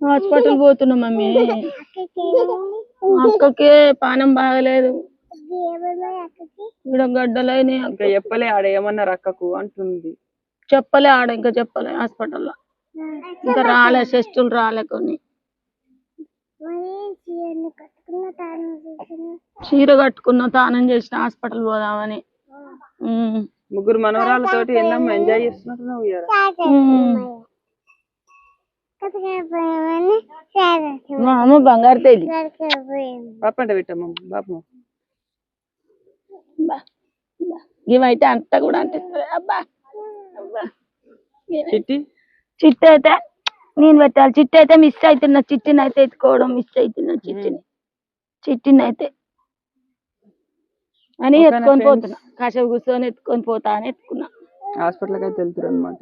Hospital పోతున్నా mummy. అక్కకి పానం బాగలేదు. ఇక్కడ గడ్డలైన ఇంకా చెప్పలే ఆడ ఏమన్నారు అక్కకు అంటుంది. చెప్పలే ఆడ ఇంకా చెప్పలే హాస్పిటల్లో. ఇంకా రాలే టెస్టులు రాలే కొన్ని. చీర కట్టుకున్న తానం చేసిన హాస్పిటల్ పోదామని. ముగ్గురు మనవరాలతోటి ఎన్నమ్మ ఎంజాయ్. ఉమ్. మా అమ్మ బంగారు తల్లి. పాప అంటే పెట్టమ్మా బాపమ్మ బా, బా. ఇవైతే అంత కూడా అంటే అబ్బా. చిట్టి? చిట్టి అయితే నేను పెట్టాలి. చిట్టి అయితే మిస్ అవుతున్నా చిట్టిని అయితే ఎత్తుకోవడం మిస్ అవుతున్నా చిట్టిని. చిట్టిని అయితే అని ఎత్తుకొని? పోతున్నా. కాసేపు కూర్చొని ఎత్తుకొని పోతా అని ఎత్తుకున్నా. హాస్పిటల్కి అయితే వెళ్తురు అనమాట